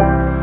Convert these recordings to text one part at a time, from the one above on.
Thank you.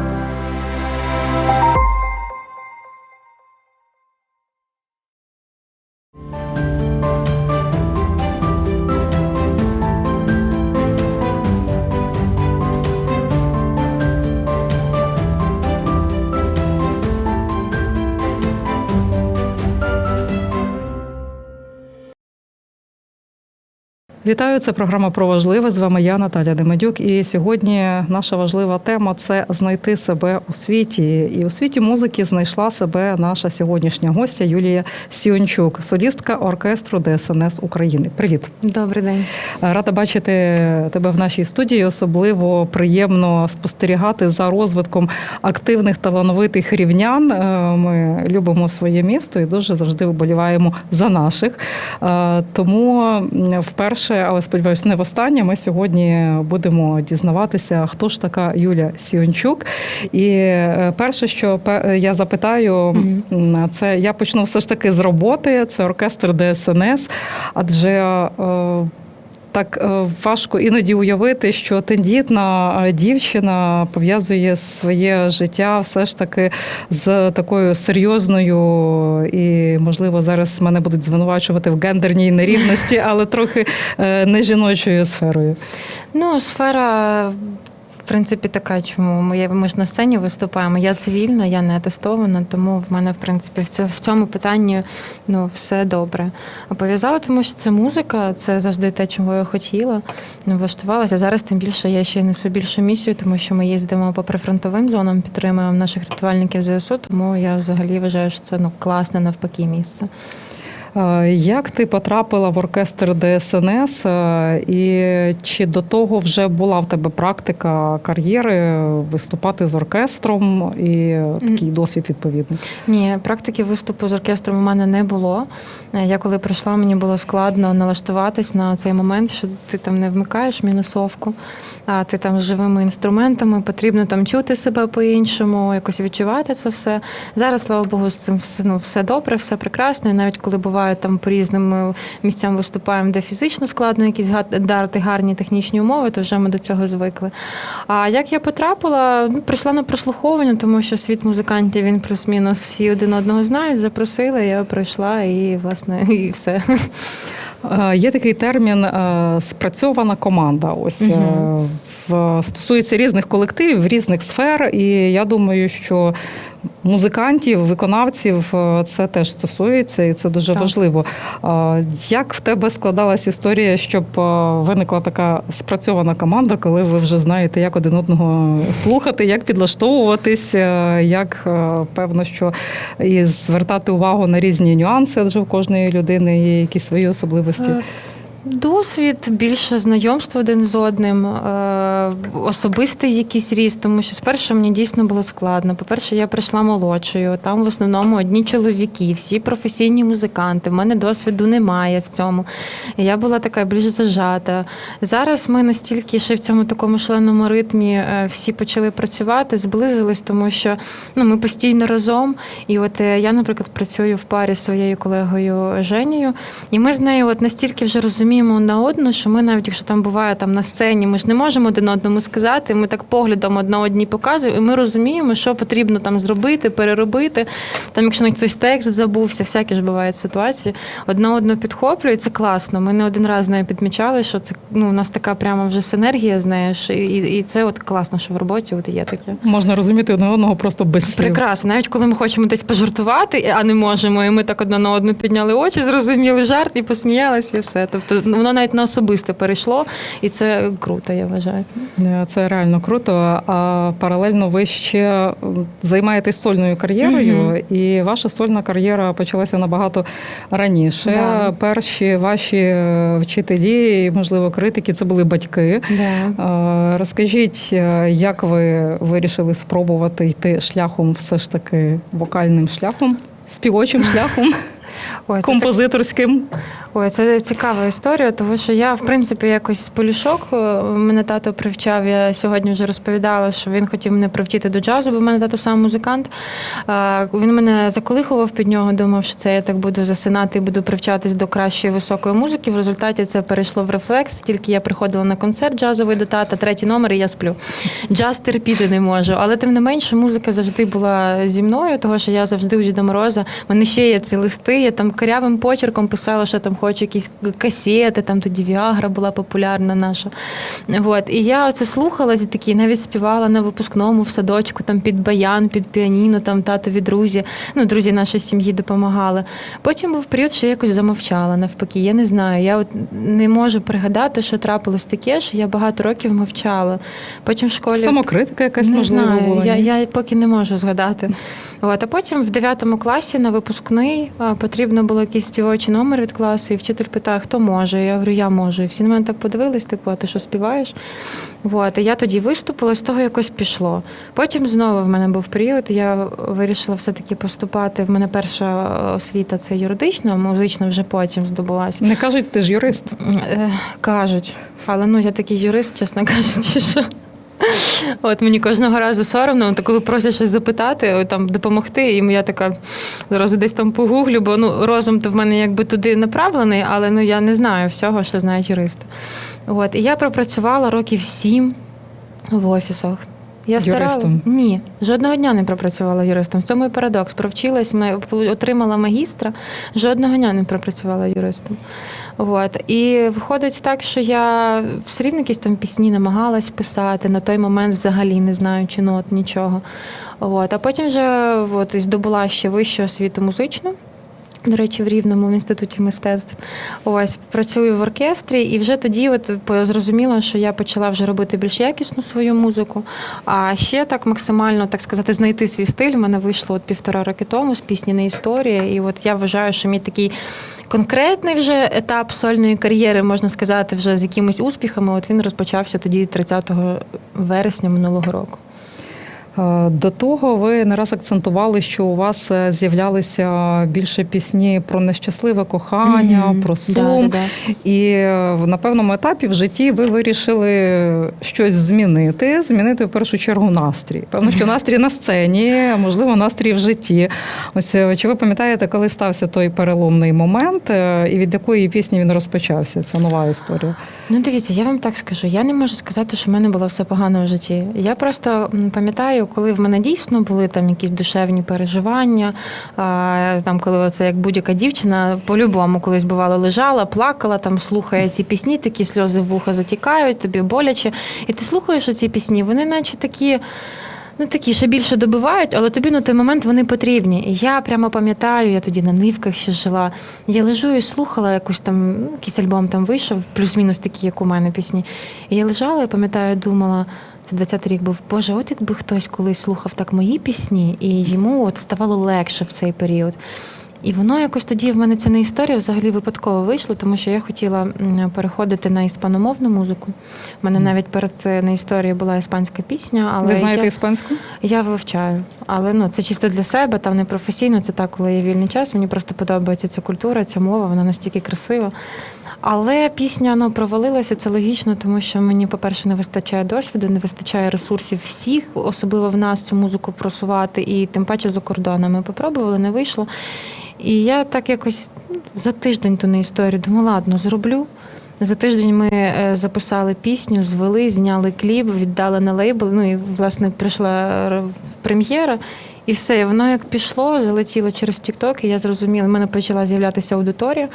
Вітаю, це програма про важливе. З вами я, Наталя Демедюк. І сьогодні наша важлива тема це знайти себе у світі. І у світі музики знайшла себе наша сьогоднішня гостя Юлія Сіончук, солістка оркестру ДСНС України. Привіт, Добрий день. рада бачити тебе в нашій студії. Особливо приємно спостерігати за розвитком активних талановитих рівнян. Е, Ми любимо своє місто і дуже завжди вболіваємо за наших. Е, Тому м, але сподіваюся, не востаннє. Ми сьогодні будемо дізнаватися, хто ж така Юля Сіончук. І е, перше, що я запитаю, це я почну все ж таки з роботи. Це оркестр ДСНС, адже. Так е, важко іноді уявити, що тендітна е, дівчина пов'язує своє життя все ж таки з такою серйозною і, можливо, зараз мене будуть звинувачувати в гендерній нерівності, але трохи е, не жіночою сферою. Ну, сфера, принципі, така, чому ми, ми ж на сцені виступаємо. Я цивільна, я не атестована, тому в мене, в принципі, в, цьо- в цьому питанні ну, все добре. А пов'язала, тому що це музика, це завжди те, чого я хотіла. Ну, влаштувалася. Зараз тим більше я ще й несу більшу місію, тому що ми їздимо по прифронтовим зонам, підтримуємо наших рятувальників ЗСУ, тому я взагалі вважаю, що це ну, класне навпаки місце. Як ти потрапила в оркестр ДСНС, і чи до того вже була в тебе практика кар'єри виступати з оркестром і такий досвід відповідний? Ні, практики виступу з оркестром у мене не було. Е, Я коли прийшла, мені було складно налаштуватись на цей момент, що ти там не вмикаєш мінусовку, а ти там з живими інструментами, потрібно там чути себе по-іншому, якось відчувати це все. Зараз, слава Богу, з цим все, ну, все добре, все прекрасно. І навіть коли буває там по різним е, місцям виступаємо, де фізично складно якісь дати гарні технічні умови, то вже ми до цього звикли. А як я потрапила, ну, прийшла на прослуховування, тому що світ музикантів він плюс-мінус всі один одного знають. Запросили, я прийшла і власне і все. Е, Є такий термін е, спрацьована команда. Ось Мгм. в стосується різних колективів, різних сфер. І я думаю, що музикантів, виконавців е, це теж стосується, і це дуже Так. важливо. Як в тебе складалась історія, щоб е, виникла така спрацьована команда, коли ви вже знаєте, як один одного слухати, як підлаштовуватись, е, як певно, що і звертати увагу на різні нюанси, адже в кожної людини є якісь свої особливості. Досвід, більше знайомств один з одним, е, особистий якийсь ріст, тому що спершу мені дійсно було складно. По-перше, я прийшла молодшою, там в основному одні чоловіки, всі професійні музиканти. В мене досвіду немає в цьому. Я була така більш зажата. Зараз ми настільки ще в цьому такому шаленому ритмі е, всі почали працювати, зблизились, тому що ну, ми постійно разом. І от е, я, наприклад, працюю в парі з своєю колегою Женєю, і ми з нею от настільки вже розуміємо на одну, що ми навіть якщо там буває там на сцені, ми ж не можемо один одному сказати. Ми так поглядом одна одній показуємо, і ми розуміємо, що потрібно там зробити, переробити. Там, якщо навіть хтось текст забувся, всякі ж бувають ситуації. Одна одну підхоплює, і це класно. Ми не один раз з нею підмічали, що це ну у нас така прямо вже синергія з нею. що- І, і це от класно, що в роботі от є таке. Можна розуміти одне одного просто без слів. Прекрасно, навіть коли ми хочемо десь пожартувати, а не можемо, і ми так одна на одну підняли очі, зрозуміли жарт і посміялися, і все. Тобто воно навіть на особисте перейшло, і це круто, я вважаю. Е, Це реально круто. А паралельно ви ще займаєтесь сольною кар'єрою, Мгм. і ваша сольна кар'єра почалася набагато раніше. Да. Перші ваші е, вчителі, і, можливо, критики це були батьки. Да. Е, Розкажіть, як ви вирішили спробувати йти шляхом, все ж таки вокальним шляхом, співочим шляхом? Ой, так композиторським? Ой, це цікава історія, тому що я, в принципі, якось з полюшок е, мене тато привчав. Я сьогодні вже розповідала, що він хотів мене привчити до джазу, бо в мене тато сам музикант. Е, Він мене заколихував під нього, думав, що це я так буду засинати і буду привчатись до кращої високої музики. В результаті це перейшло в рефлекс. Тільки я приходила на концерт джазовий до тата, третій номер, і я сплю. Джаз терпіти не можу. Але тим не менше, музика завжди була зі мною, тому що я завжди у Діда Мороза. Мене ще є ці листи, я там корявим почерком писала, що там хочу якісь касети, там тоді Віагра була популярна наша. От. І я оце слухала ці такі, навіть співала на випускному в садочку, там під баян, під піаніно, там татові друзі. Ну, друзі нашої сім'ї допомагали. Потім був період, що я якось замовчала навпаки. Я не знаю. Я от не можу пригадати, що трапилось таке, що я багато років мовчала. Потім в школі. Самокритика якась Не можливо знаю, була? я, я поки не можу згадати. От, а потім в 9 класі на випускний а, потрібно було якийсь співочий номер від класу, і вчитель питає, хто може. Я говорю, я можу. І всі на мене так подивились, типу, а ти що співаєш? От, і я тоді виступила, з того якось пішло. Потім знову в мене був період, я вирішила все-таки поступати. В мене перша освіта це юридична, музична вже потім здобулася. Не кажуть, ти ж юрист. Е, Кажуть, але ну я такий юрист, чесно кажучи, що. От мені кожного разу соромно, то коли просять щось запитати, там допомогти, і я така зараз десь там погуглю, бо ну розум то в мене якби туди направлений, але ну я не знаю всього, що знають юристи. От і я пропрацювала років сім в офісах. Я старала... Юристом? Ні, жодного дня не пропрацювала юристом. В цьому і парадокс. Провчилась, ма- отримала магістра, жодного дня не пропрацювала юристом. От. І виходить так, що я все рівно якісь там пісні намагалась писати. На той момент взагалі не знаючи нот, нічого. От. А потім вже от, здобула ще вищу освіту музичну. До речі, в Рівному в інституті мистецтв. Ось працюю в оркестрі, і вже тоді от зрозуміла, що я почала вже робити більш якісну свою музику. А ще так максимально, так сказати, знайти свій стиль. У мене вийшло от півтора роки тому з пісні не історія. І от я вважаю, що мій такий конкретний вже етап сольної кар'єри, можна сказати, вже з якимись успіхами. От він розпочався тоді 30 вересня минулого року. Е, До того ви не раз акцентували, що у вас е, з'являлися більше пісні про нещасливе кохання, Мгм. про сум. Да, да, да. І е, на певному етапі в житті ви вирішили щось змінити, змінити в першу чергу настрій. Певно, що настрій на сцені, можливо, настрій в житті. Ось чи ви пам'ятаєте, коли стався той переломний момент, і від якої пісні він розпочався? Це нова історія. Ну, дивіться, я вам так скажу. Я не можу сказати, що в мене було все погано в житті. Я просто м, коли в мене дійсно були там якісь душевні переживання. Там, коли оце як будь-яка дівчина, по-любому колись бувало лежала, плакала, там слухає ці пісні, такі сльози вуха затікають, тобі боляче. І ти слухаєш ці пісні, вони наче такі. Ну, такі ще більше добивають, але тобі на той момент вони потрібні. І я прямо пам'ятаю, я тоді на нивках ще жила. Я лежу і слухала якусь там, якийсь альбом там вийшов, плюс-мінус такі, як у мене пісні. І я лежала і пам'ятаю, думала, це 20-й рік був, Боже, от якби хтось колись слухав так мої пісні, і йому от ставало легше в цей період. І воно якось тоді в мене ця не історія взагалі випадково вийшла, тому що я хотіла переходити на іспаномовну музику. У мене навіть перед не історією була іспанська пісня, але ви знаєте я... іспанську? Я вивчаю, але ну це чисто для себе, там не професійно. Це так, коли є вільний час. Мені просто подобається ця культура, ця мова, вона настільки красива. Але пісня ну, провалилася, це логічно, тому що мені, по-перше, не вистачає досвіду, не вистачає ресурсів всіх, особливо в нас цю музику просувати, і тим паче за кордоном. Ми попробували, не вийшло. І я так якось ну, за тиждень ту не історію думаю, ладно, зроблю. За тиждень ми е, записали пісню, звели, зняли кліп, віддали на лейбл. Ну і власне прийшла е, прем'єра, і все. І воно як пішло, залетіло через Тікток, і я зрозуміла, в мене почала з'являтися аудиторія.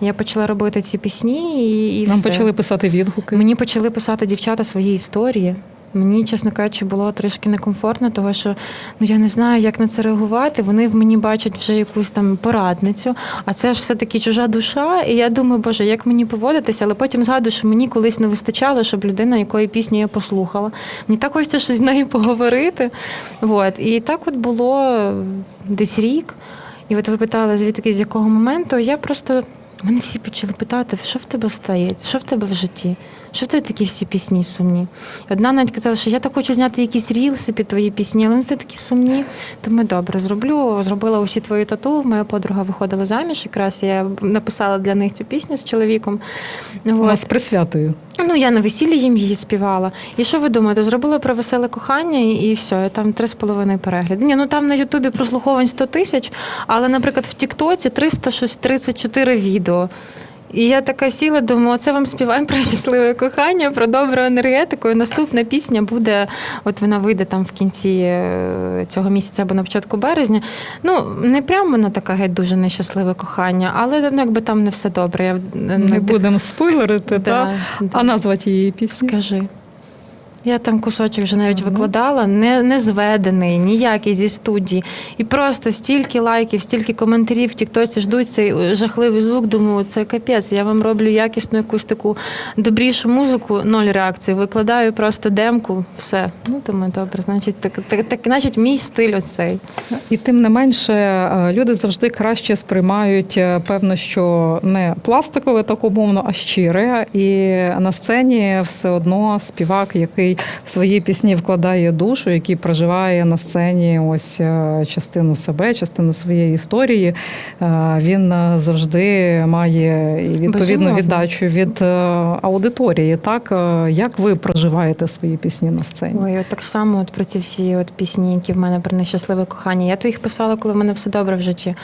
Я почала робити ці пісні, і, і Нам все. почали писати відгуки. Мені почали писати дівчата свої історії. Мені, чесно кажучи, було трішки некомфортно, тому що ну я не знаю, як на це реагувати. Вони в мені бачать вже якусь там порадницю, а це ж все-таки чужа душа. І я думаю, боже, як мені поводитися, але потім згадую, що мені колись не вистачало, щоб людина, якої пісню я послухала. Мені так хочеться щось з нею поговорити. От. І так от було десь рік. І от ви питали, звідки з якого моменту. Я просто мене всі почали питати, що в тебе стається, що в тебе в житті. Що в тебе такі всі пісні сумні? Одна навіть казала, що я так хочу зняти якісь рілси під твої пісні, але вони все такі сумні. Думаю, добре, зроблю. Зробила усі твої тату. Моя подруга виходила заміж. Якраз я написала для них цю пісню з чоловіком. Вас От. присвятою. Ну, я на весіллі їм її співала. І що ви думаєте? Зробила про веселе кохання і, все, там три з половиною перегляди. Ні, ну там на Ютубі прослуховань 100 тисяч, але, наприклад, в Тіктоці 334 відео. І я така сіла, думаю, оце вам співаємо про щасливе кохання, про добру енергетику. І наступна пісня буде, от вона вийде там в кінці е, цього місяця або на початку березня. Ну, не прямо вона така геть дуже нещасливе кохання, але ну, якби там не все добре. Я Не надих- будемо спойлерити, Да, та? да. а назвати її пісні. Скажи. Я там кусочок вже навіть викладала, не, не зведений, ніякий зі студії. І просто стільки лайків, стільки коментарів в Тіктоці ждуть цей жахливий звук. Думаю, це капець. Я вам роблю якісну якусь таку добрішу музику, ноль реакції. Викладаю просто демку, все. Ну, думаю, добре, значить, так, так, так, значить, мій стиль оцей. І тим не менше, е, люди завжди краще сприймають, е, певно, що не пластикове так умовно, а щире. І на сцені все одно співак, який в свої пісні вкладає душу, який проживає на сцені ось е, частину себе, частину своєї історії. е, Він е, завжди має відповідну віддачу від аудиторії. Так як ви проживаєте свої пісні на сцені? Ой, от так само от про ці всі от пісні, які в мене про нещасливе кохання. Я то їх писала, коли в мене все добре в житті.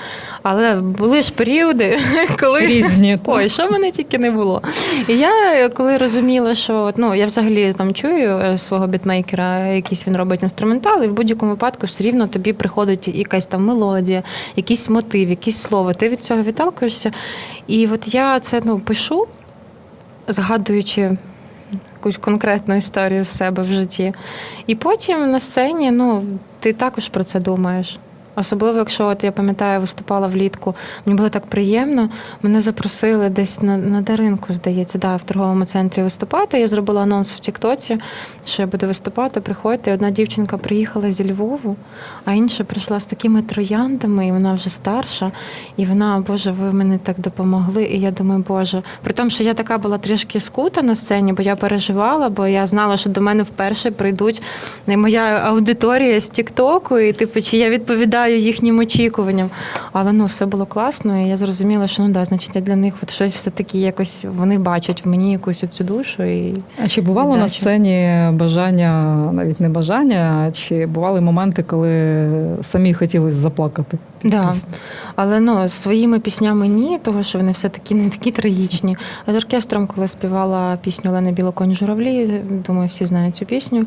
Але були ж періоди, коли Різні. Ой, що мене тільки не було. І я коли розуміла, що от, ну я взагалі там чую свого бітмейкера, якийсь він робить інструментал, і в будь-якому випадку все рівно тобі приходить якась там мелодія, якийсь мотив, якісь слово. Ти від цього відталкуєшся. І от я це ну пишу, згадуючи. Якусь конкретну історію в себе в житті. І потім на сцені, ну, ти також про це думаєш. Особливо, якщо от я пам'ятаю, виступала влітку, мені було так приємно. Мене запросили десь на, на Даринку, здається, да, в торговому центрі виступати. Я зробила анонс в Тіктоці, що я буду виступати, приходьте. Одна дівчинка приїхала зі Львову, а інша прийшла з такими трояндами, і вона вже старша. І вона, Боже, ви мені так допомогли. І я думаю, Боже, при тому, що я така була трішки скута на сцені, бо я переживала, бо я знала, що до мене вперше прийдуть моя аудиторія з Тіктоку, і типу, чи я відповідаю їхнім очікуванням. Але ну все було класно, і я зрозуміла, що ну да, значить, я для них от щось все таки якось вони бачать в мені якусь цю душу. І А чи бувало на сцені бажання, навіть не бажання, а чи бували моменти, коли самі хотілося заплакати? Да. Але ну своїми піснями ні, того що вони все таки не такі трагічні. А з оркестром, коли співала пісню Олени Білоконь Журавлі, думаю, всі знають цю пісню.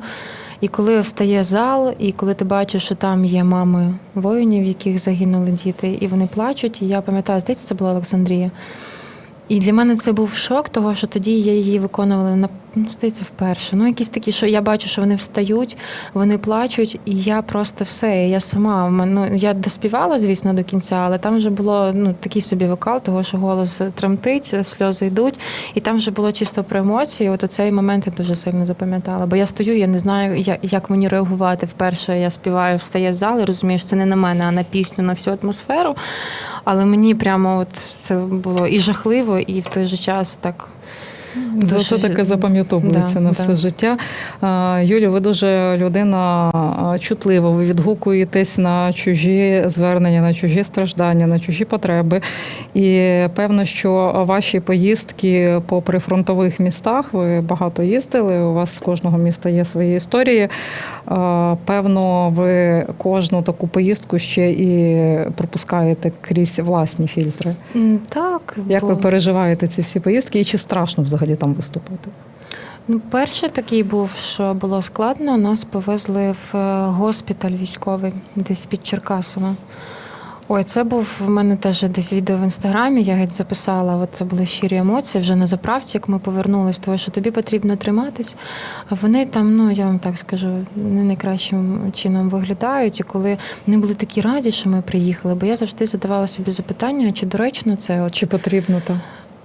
І коли встає зал, і коли ти бачиш, що там є мами воїнів, яких загинули діти, і вони плачуть. І я пам'ятаю, здається, це була Олександрія. І для мене це був шок, того що тоді я її виконувала на ну, здається, вперше. Ну, якісь такі, що я бачу, що вони встають, вони плачуть, і я просто все. Я сама ну, я доспівала, звісно, до кінця, але там вже було ну такий собі вокал, того що голос тремтить, сльози йдуть, і там вже було чисто про емоції. От цей момент я дуже сильно запам'ятала. Бо я стою, я не знаю, як мені реагувати. Вперше я співаю, встає з зали, розумієш, це не на мене, а на пісню, на всю атмосферу. Але мені прямо от це було і жахливо, і в той же час так. Дуже таке запам'ятовується Да, на да. все життя. А, Юлю, ви дуже людина чутлива. Ви відгукуєтесь на чужі звернення, на чужі страждання, на чужі потреби. І певно, що ваші поїздки по прифронтових містах ви багато їздили. У вас з кожного міста є свої історії. Певно, ви кожну таку поїздку ще і пропускаєте крізь власні фільтри. Так, Як бо- ви переживаєте ці всі поїздки, і чи страшно взагалі там виступати? Ну, перший такий був, що було складно. Нас повезли в е, госпіталь військовий, десь під Черкасово. Ой, це був в мене теж десь відео в інстаграмі. Я геть записала. От це були щирі емоції вже на заправці, як ми повернулись, того що тобі потрібно триматись. А вони там, ну я вам так скажу, не найкращим чином виглядають. І коли вони були такі раді, що ми приїхали, бо я завжди задавала собі запитання, чи доречно це от Чи потрібно так?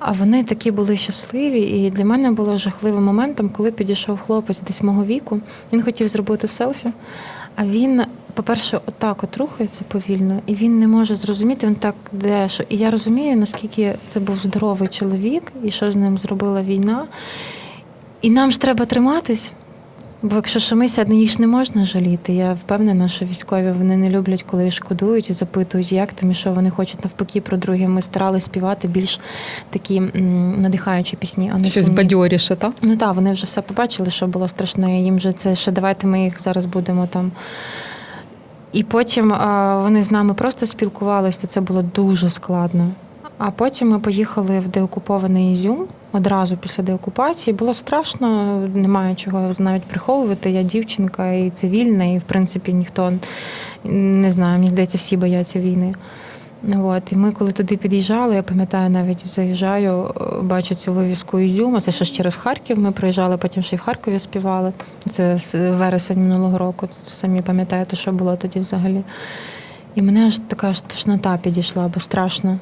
А вони такі були щасливі, і для мене було жахливим моментом, коли підійшов хлопець десь мого віку. Він хотів зробити селфі. А він, по-перше, отак от рухається повільно, і він не може зрозуміти, він так де що. І я розумію, наскільки це був здоровий чоловік, і що з ним зробила війна. І нам ж треба триматись. Бо якщо шумися, їх не можна жаліти. Я впевнена, що військові вони не люблять, коли шкодують і запитують, як там і що вони хочуть навпаки про друге. Ми старалися співати більш такі м, надихаючі пісні, а не Щось сумні. бадьоріше, так? Ну так, вони вже все побачили, що було страшне. Їм же це ще давайте ми їх зараз будемо там. І потім а, вони з нами просто спілкувалися, це було дуже складно. А потім ми поїхали в деокупований Ізюм одразу після деокупації. Було страшно, немає чого навіть приховувати. Я дівчинка і цивільна, і в принципі ніхто не знаю, мені здається, всі бояться війни. От, і ми, коли туди під'їжджали, я пам'ятаю, навіть заїжджаю, е, бачу цю вивіску Ізюма. Це ще ж через Харків. Ми приїжджали, потім ще й в Харкові співали. Це з вересень минулого року. Самі пам'ятаєте, що було тоді взагалі. І мене аж така ж тошнота підійшла, бо страшно.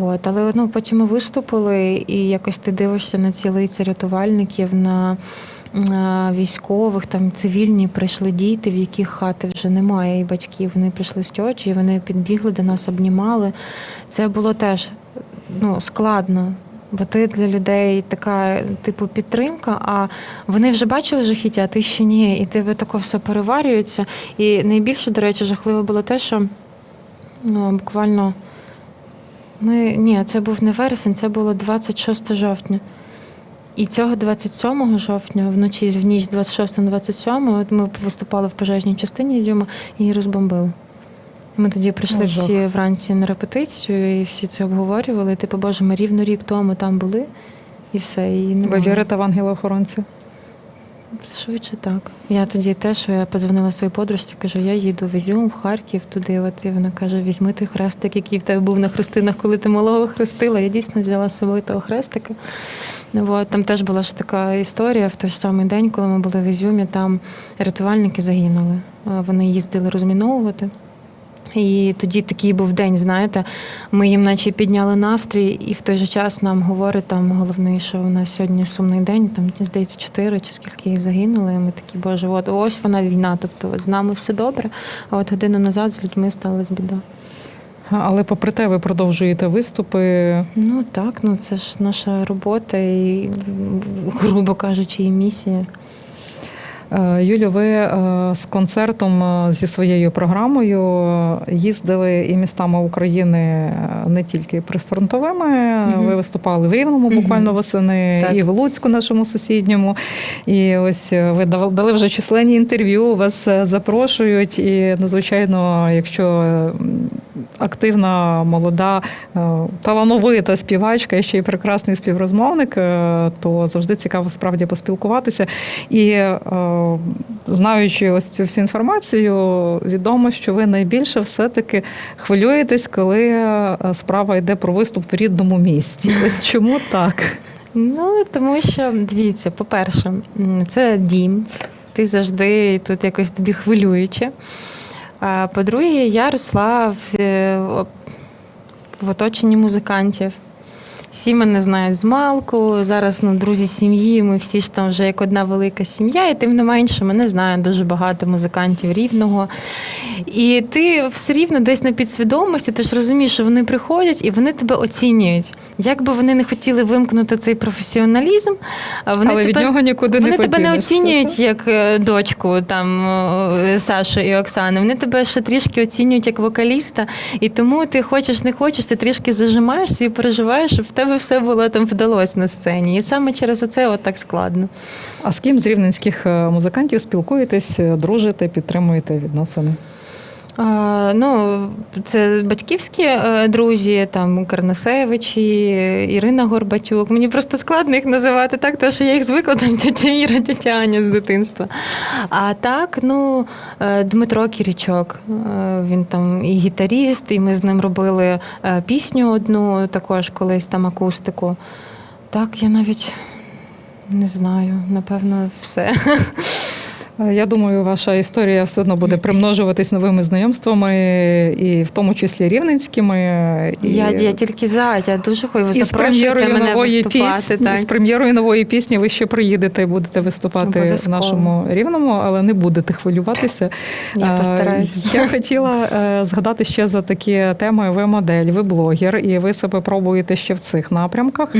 От, але ну, потім ми виступили, і якось ти дивишся на ці лиці рятувальників, на, на військових, там цивільні прийшли діти, в яких хати вже немає, і батьків. Вони прийшли з тьочі, і вони підбігли до нас, обнімали. Це було теж ну, складно. Бо ти для людей така, типу, підтримка, а вони вже бачили жахіття, а ти ще ні. І тебе тако все переварюється. І найбільше, до речі, жахливо було те, що ну, буквально ми ні, це був не вересень, це було 26 жовтня. І цього 27 жовтня, вночі в ніч 26 на 27, от ми виступали в пожежній частині Ізюма і її розбомбили. Ми тоді прийшли О, всі вранці на репетицію, і всі це обговорювали. Типу, боже, ми рівно рік тому там були, і все. І Ви немає. вірите в ангела-охоронця? Швидше так. Я тоді теж я подзвонила своїй подружці, кажу, я їду в Ізюм, в Харків, туди. От і вона каже: візьми той хрестик, який в тебе був на хрестинах, коли ти малого хрестила. Я дійсно взяла з собою того хрестика. От, там теж була ж така історія в той ж самий день, коли ми були в Ізюмі, там рятувальники загинули. Вони їздили розміновувати. І тоді такий був день, знаєте, ми їм наче підняли настрій, і в той же час нам говорить там головний, що у нас сьогодні сумний день, там здається, чотири чи скільки їх загинули. І ми такі, боже, от ось вона війна. Тобто от з нами все добре. А от годину назад з людьми сталася біда. Але попри те, ви продовжуєте виступи. Ну так, ну це ж наша робота і, грубо кажучи, і місія. Е, Юлю, ви е, з концертом е, зі своєю програмою їздили і містами України не тільки прифронтовими. Мгм. Ви виступали в Рівному буквально Мгм. восени, Так. і в Луцьку, нашому сусідньому. І ось ви дали вже численні інтерв'ю, вас запрошують. І, ну, звичайно, якщо активна, молода, е, талановита співачка ще й прекрасний співрозмовник, е, то завжди цікаво справді поспілкуватися. І е, знаючи ось цю всю інформацію, відомо, що ви найбільше все-таки хвилюєтесь, коли справа йде про виступ в рідному місті. Ось чому так? Ну, тому що, дивіться, по-перше, це дім. Ти завжди тут якось тобі хвилююче. По-друге, я росла в, е, в оточенні музикантів. Всі мене знають з малку. Зараз ну, друзі сім'ї, ми всі ж там вже як одна велика сім'я, і тим не менше мене знає дуже багато музикантів рівного. І ти все рівно десь на підсвідомості, ти ж розумієш, що вони приходять і вони тебе оцінюють. Як би вони не хотіли вимкнути цей професіоналізм, вони Але від нього нікуди вони не тебе не оцінюють як е, дочку там е, Саші і Оксани. Вони тебе ще трішки оцінюють як вокаліста, і тому ти хочеш, не хочеш, ти трішки зажимаєшся і переживаєш, щоб в тебе все було там вдалося на сцені. І саме через це от так складно. А з ким з рівненських е, музикантів спілкуєтесь, е, дружите, підтримуєте відносини? Ну, це батьківські е, друзі, там Карнасевичі, Ірина Горбатюк. Мені просто складно їх називати так, тому що я їх звикла там тетя Іра, тетя Аня з дитинства. А так, ну, е, Дмитро Кірічок, е, він там і гітаріст, і ми з ним робили пісню одну, також колись там акустику. Так, я навіть не знаю, напевно, все. Е, Я думаю, ваша історія все одно буде примножуватись новими знайомствами, і в тому числі рівненськими. І... Я, я тільки за, я дуже хочу ви запрошуєте мене нової виступати. пісні, так. з прем'єрою нової пісні ви ще приїдете і будете виступати в нашому рівному, але не будете хвилюватися. Я Е, постараюсь. Я хотіла е, згадати ще за такі теми. Ви модель, ви блогер, і ви себе пробуєте ще в цих напрямках.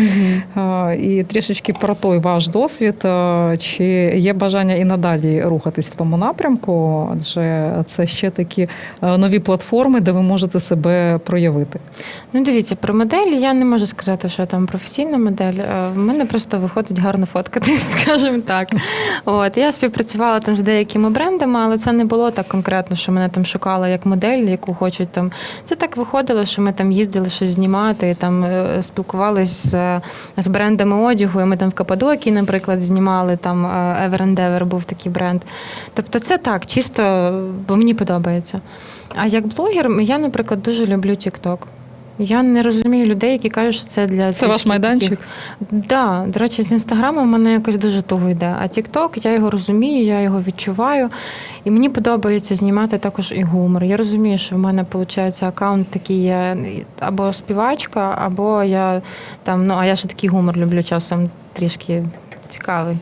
Е, І трішечки про той ваш досвід. Чи є бажання і надалі рухатись в тому напрямку? Адже це ще такі е, нові платформи, де ви можете себе проявити. Ну, дивіться, про модель я не можу сказати, що там професійна модель. Е, В мене просто виходить гарно фоткати, скажімо так. От я співпрацювала там з деякими брендами, але це не було так конкретно, що мене там шукала як модель, яку хочуть там. Це так виходило, що ми там їздили щось знімати, там е, спілкувались з, з брендами одягу. І ми там в Каппадокії, наприклад, знімали там е, Ever був такий бренд. Тобто, це так, чисто, бо мені подобається. А як блогер, я, наприклад, дуже люблю TikTok. Я не розумію людей, які кажуть, що це для Це ваш майданчик? Таких... Да, до речі, з інстаграмом в мене якось дуже туго йде. А TikTok, я його розумію, я його відчуваю. І мені подобається знімати також і гумор. Я розумію, що в мене виходить аккаунт такий я або співачка, або я там, ну а я ж такий гумор люблю часом трішки цікавий.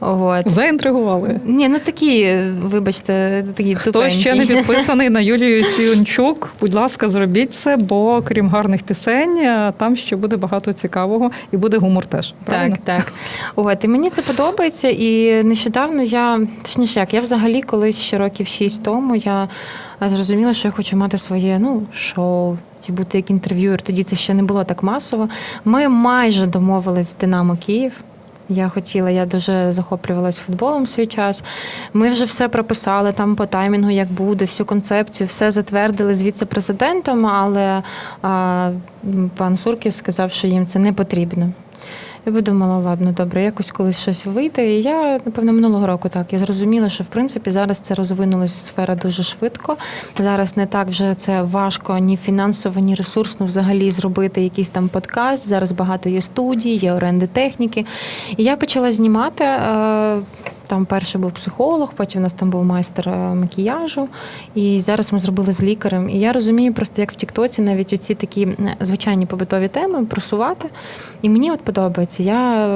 От. Заінтригували. Ні, ну такі, вибачте, такі Хто тупенькі. ще не підписаний на Юлію Сіончук, будь ласка, зробіть це, бо крім гарних пісень, е, там ще буде багато цікавого і буде гумор теж. Правильно? Так, так. От, і мені це подобається. І нещодавно я, точніше, як, я взагалі колись ще років шість тому я зрозуміла, що я хочу мати своє ну, шоу. Чи бути як інтерв'юер, тоді це ще не було так масово. Ми майже домовились з Динамо Київ. Я хотіла, я дуже захоплювалась футболом в свій час. Ми вже все прописали там по таймінгу, як буде, всю концепцію, все затвердили з віце-президентом, але а, пан Суркіс сказав, що їм це не потрібно. Я подумала, ладно, добре, якось колись щось вийде. І я, напевно, минулого року так. Я зрозуміла, що в принципі зараз це розвинулася сфера дуже швидко. Зараз не так вже це важко ні фінансово, ні ресурсно взагалі зробити якийсь там подкаст. Зараз багато є студій, є оренди техніки. І я почала знімати. Там перший був психолог, потім у нас там був майстер е, макіяжу. І зараз ми зробили з лікарем. І я розумію просто, як в Тіктоці навіть оці такі звичайні побутові теми просувати. І мені от подобається. Я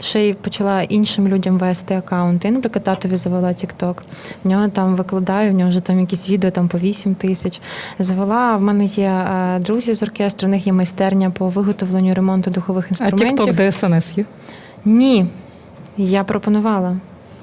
ще й почала іншим людям вести аккаунти. Я, наприклад, татові завела Тікток. В нього там викладаю, в нього вже там якісь відео там по 8 тисяч. Завела. В мене є е, друзі з оркестру, у них є майстерня по виготовленню ремонту духових А інструментів. TikTok ДСНС є? Ні, я пропонувала.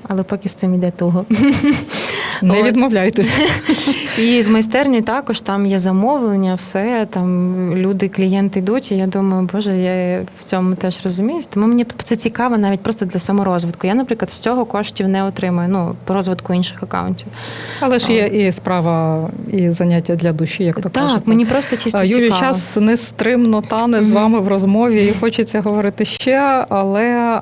Але поки з цим іде туго. Не От. відмовляйтесь. І з майстерні також там є замовлення, все там люди, клієнти йдуть. І я думаю, боже, я в цьому теж розуміюсь. Тому мені це цікаво навіть просто для саморозвитку. Я, наприклад, з цього коштів не отримую. Ну, по розвитку інших акаунтів. Але ж є і справа, і заняття для душі, як то так, кажуть. мені просто чисто А, Юлію, цікаво. час нестримно тане з вами в розмові, і хочеться говорити ще, але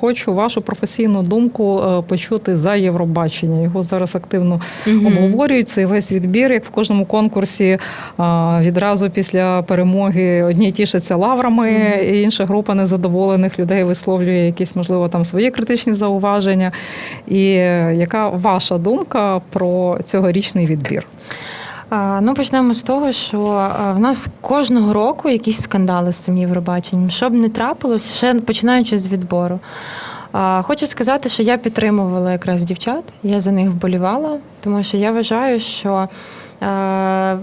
хочу вашу професійну думку е, почути за Євробачення. Його зараз активно Мгм. обговорюють. Цей весь відбір, як в кожному конкурсі, е, відразу після перемоги одні тішаться лаврами, і інша група незадоволених людей висловлює якісь, можливо, там свої критичні зауваження. І е, яка ваша думка про цьогорічний відбір? Ну, почнемо з того, що в нас кожного року якісь скандали з цим Євробаченням. Що б не трапилось, ще починаючи з відбору. Хочу сказати, що я підтримувала якраз дівчат, я за них вболівала, тому що я вважаю, що. е,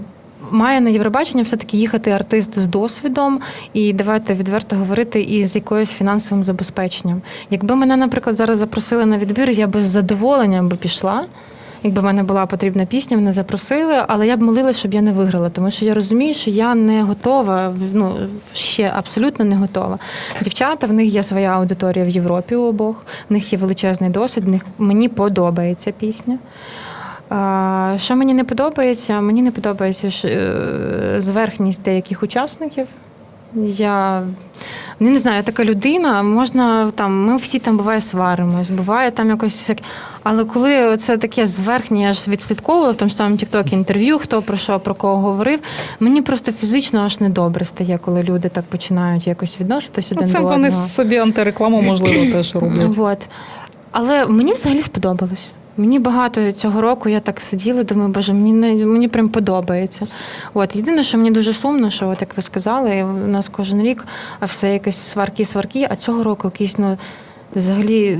Має на Євробачення все-таки їхати артист з досвідом і давайте відверто говорити і з якоюсь фінансовим забезпеченням. Якби мене, наприклад, зараз запросили на відбір, я би з задоволенням би пішла. Якби в мене була потрібна пісня, мене запросили, але я б молилася, щоб я не виграла, тому що я розумію, що я не готова, ну ще абсолютно не готова. Дівчата, в них є своя аудиторія в Європі у обох, в них є величезний досвід, в них мені подобається пісня. Що мені не подобається? Мені не подобається е, зверхність деяких учасників. Я ну, не знаю, я така людина, можна там, ми всі там буває сваримось, буває там якось. Але коли це таке зверхнє, я ж відслідковувала в тому ж самому Тіктокі інтерв'ю, хто про що, про кого говорив, мені просто фізично аж недобре стає, коли люди так починають якось відноситись один Ну, Це до вони одного. собі антирекламу, можливо, теж роблять. От. Але мені взагалі сподобалось. Мені багато цього року я так сиділа, думаю, боже, мені не мені прям подобається. От єдине, що мені дуже сумно, що от як ви сказали, у нас кожен рік все якось сварки, сварки, а цього року якісь ну взагалі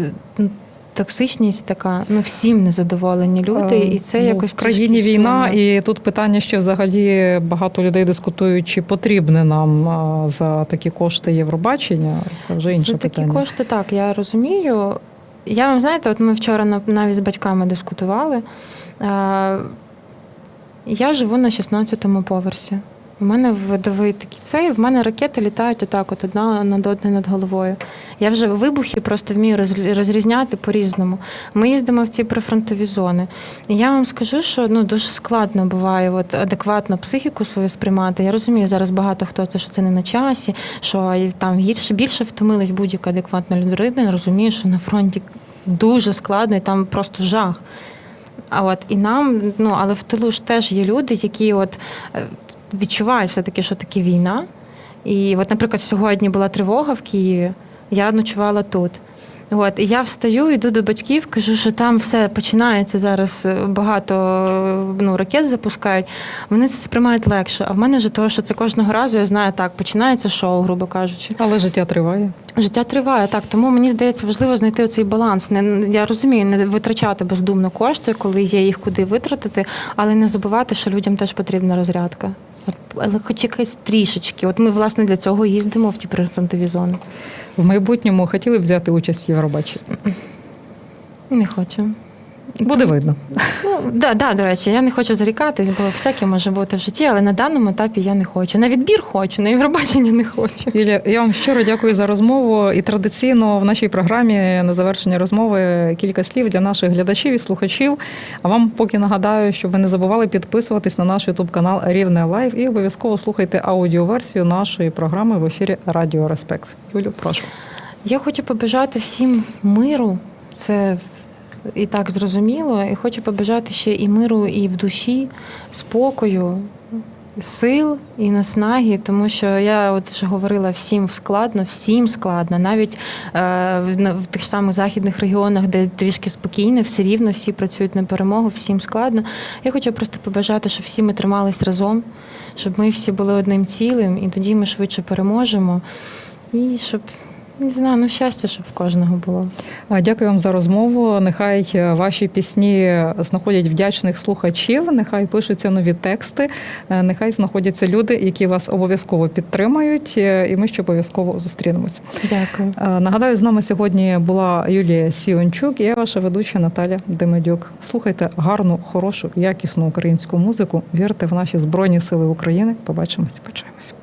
токсичність така. Ну всім незадоволені люди, і це Ну, якось в країні війна, сумно. і тут питання ще взагалі багато людей дискутують, чи потрібне нам за такі кошти Євробачення. Це вже інше За такі кошти, так, я розумію. Я вам знаєте, от ми вчора навіть з батьками дискутували. Е, Я живу на 16-му поверсі. У мене видовий такий цей, в мене ракети літають отак, от одна над одною над головою. Я вже вибухи просто вмію розрізняти по-різному. Ми їздимо в ці прифронтові зони. І я вам скажу, що ну дуже складно буває от, адекватно психіку свою сприймати. Я розумію, зараз багато хто це, що це не на часі, що там гірше більше втомилась будь-яка адекватна людина. Розуміє, що на фронті дуже складно і там просто жах. А от і нам, ну але в тилу ж теж є люди, які от відчувають все-таки, що таке війна. І от, наприклад, сьогодні була тривога в Києві, я ночувала тут. От, і я встаю, йду до батьків, кажу, що там все починається зараз е, багато е, ну, ракет запускають. Вони це сприймають легше. А в мене ж того, що це кожного разу я знаю, так, починається шоу, грубо кажучи. Але життя триває. Життя триває, так. Тому мені здається, важливо знайти цей баланс. Не я розумію, не витрачати бездумно кошти, коли є їх куди витратити, але не забувати, що людям теж потрібна розрядка. Але хоч якась трішечки. От ми власне для цього їздимо в ті прифронтові зони. В майбутньому хотіли б взяти участь в Євробаченні. Не хочу. Буде видно. Ну да, да, до речі, я не хочу зарікатись, бо всяке може бути в житті, але на даному етапі я не хочу. На відбір хочу, на Євробачення не хочу. Юлія, я вам щиро дякую за розмову. І традиційно в нашій програмі на завершення розмови кілька слів для наших глядачів і слухачів. А вам поки нагадаю, щоб ви не забували підписуватись на наш ютуб канал Рівне Лайв і обов'язково слухайте аудіоверсію нашої програми в ефірі Радіо Респект. Юлю, прошу. Я хочу побажати всім миру. Це і так зрозуміло. І хочу побажати ще і миру, і в душі, спокою, сил і наснаги, тому що я от вже говорила, всім складно, всім складно. Навіть е, в, тих самих західних регіонах, де трішки спокійно, все рівно всі працюють на перемогу, всім складно. Я хочу просто побажати, щоб всі ми тримались разом, щоб ми всі були одним цілим, і тоді ми швидше переможемо. І щоб не знаю, ну щастя, щоб в кожного було. Дякую вам за розмову. Нехай е, ваші пісні знаходять вдячних слухачів, нехай пишуться нові тексти, е, нехай знаходяться люди, які вас обов'язково підтримають, е, і ми ще обов'язково зустрінемось. Дякую. Нагадаю, з нами сьогодні була Юлія Сіончук і я ваша ведуча Наталя Демедюк. Слухайте гарну, хорошу, якісну українську музику. Вірте в наші збройні сили України. Побачимось, почуємось.